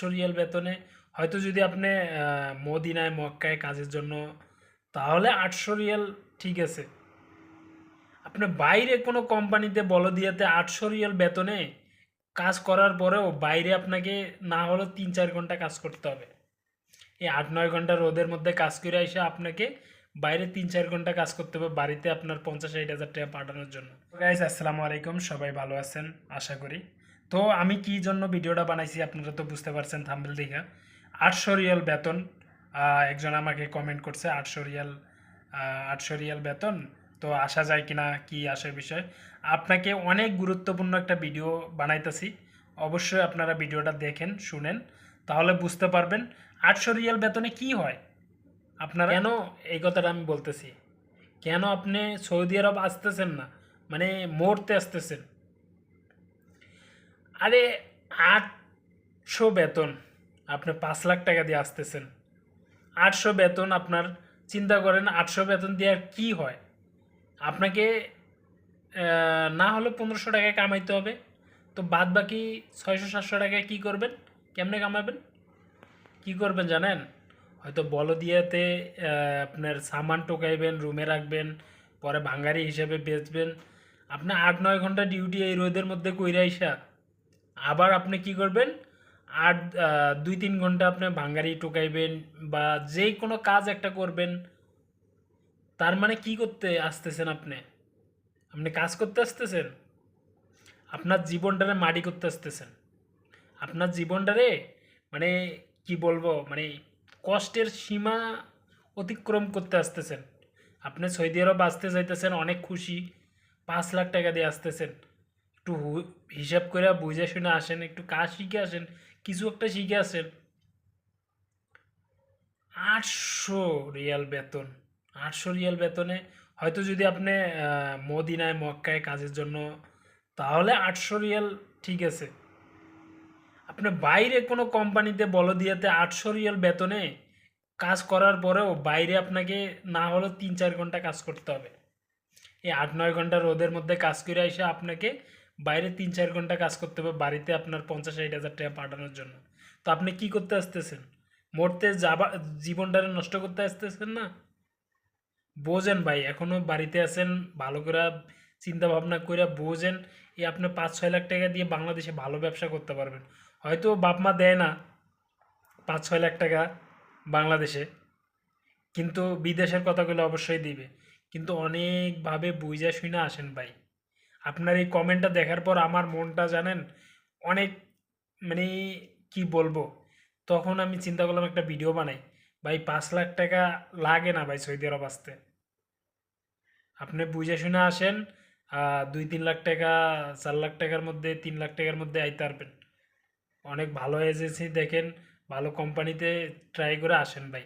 আটশো রিয়াল বেতনে। হয়তো যদি আপনি মদিনায়, মক্কায় কাজের জন্য, তাহলে আটশো রিয়াল ঠিক আছে। আপনি বাইরে কোনো কোম্পানিতে বলদিয়াতে আটশো রিয়াল বেতনে কাজ করার পরেও বাইরে আপনাকে না হলেও তিন চার ঘণ্টা কাজ করতে হবে। এই আট নয় ঘণ্টা রোদের মধ্যে কাজ করে এসে আপনাকে বাইরে তিন চার ঘণ্টা কাজ করতে হবে বাড়িতে আপনার পঞ্চাশ ষাট হাজার টাকা পাঠানোর জন্য। গাইজ আসসালামু আলাইকুম, সবাই ভালো আছেন? আশা করি তো আমি কি জন্য ভিডিওটা বানাইছি আপনারা তো বুঝতে পারছেন থাম্বেল দেখা। আটশো রিয়াল বেতন একজন আমাকে কমেন্ট করছে আটশো রিয়াল আটশো রিয়াল বেতন, তো আসা যায় কিনা, কি আসার বিষয়। আপনাকে অনেক গুরুত্বপূর্ণ একটা ভিডিও বানাইতেছি, অবশ্যই আপনারা ভিডিওটা দেখেন, শুনেন, তাহলে বুঝতে পারবেন আটশো রিয়াল বেতনে কি হয়। আপনারা কেন? এই কথাটা আমি বলতেছি। কেন আপনি সৌদি আরব আসতেছেন না? মানে মরতে আসতেছেন। আরে আটশো বেতন। আপনি পাঁচ লাখ টাকা দিয়ে আসতেছেন। আটশো বেতন আপনার, চিন্তা করেন আটশো বেতন দিয়ে আর কী হয়? আপনাকে না হলে পনেরোশো টাকায় কামাইতে হবে। তো বাদ বাকি ছয়শো, সাতশো টাকায় কী করবেন? কেমনে কামাবেন? কি করবেন জানেন? হয়তো বলদিয়াতে আপনার সামান টোকাইবেন, রুমে রাখবেন, পরে ভাঙ্গারি হিসেবে বেচবেন। আপনার আট, নয় ঘণ্টা ডিউটি এই রোদের মধ্যে কইরা আবার আপনি কি করবেন? আর দুই তিন ঘণ্টা আপনি ভাঙ্গারি টোকাইবেন বা যে কোনো কাজ একটা করবেন। তার মানে কি করতে আসতেছেন আপনি? আপনি কাজ করতে আসতেছেন? আপনার জীবনটারে মাটি করতে আসতেছেন। আপনার জীবনটারে মানে কি বলব মানে কষ্টের সীমা অতিক্রম করতে আসতেছেন। আপনি সৌদি আরব আসতে চাইতেছেন অনেক খুশি, পাঁচ লাখ টাকা দিয়ে আসতেছেন। একটু হিসাব করে বুঝে শুনে আসেন, একটু কাজ শিখে আসেন, কিছু একটা শিখে আসেন। আটশো রিয়াল বেতন, আটশো রিয়াল বেতনে হয়তো যদি আপনি মদিনায়, মক্কায় কাজের জন্য, তাহলে আটশো রিয়াল ঠিক আছে। আপনি বাইরে কোনো কোম্পানিতে বলদিয়াতে আটশো রিয়াল বেতনে কাজ করার পরেও বাইরে আপনাকে না হলেও তিন চার ঘণ্টা কাজ করতে হবে। এই আট নয় ঘণ্টা রোদের মধ্যে কাজ করে এসে আপনাকে বাইরে তিন চার ঘণ্টা কাজ করতে হবে, বাড়িতে আপনার পঞ্চাশ ষাট হাজার টাকা পাঠানোর জন্য। তো আপনি কি করতে আসতেছেন? মরতে যাবা, জীবনটারে নষ্ট করতে আসতেছেন না? বোঝেন ভাই এখনও বাড়িতে আছেন, ভালো করে চিন্তা ভাবনা করে বোঝেন, এই আপনি পাঁচ ছয় লাখ টাকা দিয়ে বাংলাদেশে ভালো ব্যবসা করতে পারবেন। হয়তো বাপ মা দেয় না পাঁচ ছয় লাখ টাকা বাংলাদেশে, কিন্তু বিদেশের কথাগুলো অবশ্যই দিবে। কিন্তু অনেকভাবে বুঝা শুনে আসেন ভাই। আপনার এই কমেন্টটা দেখার পর আমার মনটা জানেন অনেক মানে কি বলব? তখন আমি চিন্তা করলাম একটা ভিডিও বানাই। ভাই, পাঁচ লাখ টাকা লাগে না ভাই সৌদি আরব আসতে। আপনি বুঝে শুনে আসেন দুই তিন লাখ টাকা, চার লাখ টাকার মধ্যে, তিন লাখ টাকার মধ্যে আইতে পারবেন। অনেক ভালো এজেন্সি দেখেন, ভালো কোম্পানিতে ট্রাই করে আসেন ভাই।